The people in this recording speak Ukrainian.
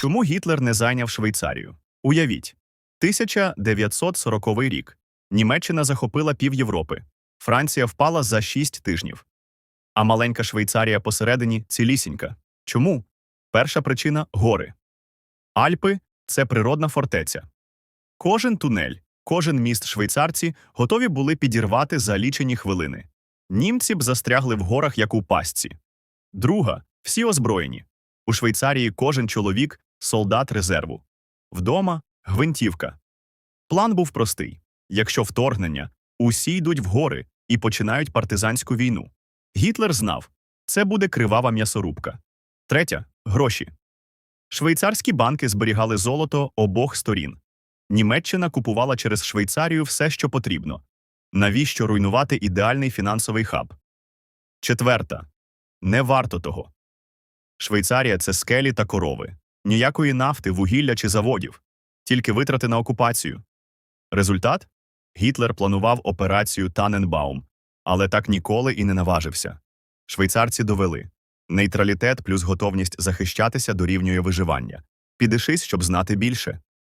Чому Гітлер не зайняв Швейцарію? Уявіть, 1940 рік. Німеччина захопила пів Європи. Франція впала за шість тижнів. А маленька Швейцарія посередині цілісінька. Чому? Перша причина гори. Альпи це природна фортеця. Кожен тунель, кожен міст швейцарці готові були підірвати за лічені хвилини. Німці б застрягли в горах, як у пастці. Друга всі озброєні. У Швейцарії кожен чоловік солдат резерву. Вдома гвинтівка. План був простий: якщо вторгнення, усі йдуть в гори і починають партизанську війну. Гітлер знав, це буде кривава м'ясорубка. Третя гроші. Швейцарські банки зберігали золото обох сторін. Німеччина купувала через Швейцарію все, що потрібно. Навіщо руйнувати ідеальний фінансовий хаб? Четверта. Не варто того. Швейцарія це скелі та корови. Ніякої нафти, вугілля чи заводів, тільки витрати на окупацію. Результат? Гітлер планував операцію Таненбаум, але так ніколи і не наважився. Швейцарці довели нейтралітет плюс готовність захищатися дорівнює виживання. Підишись, щоб знати більше.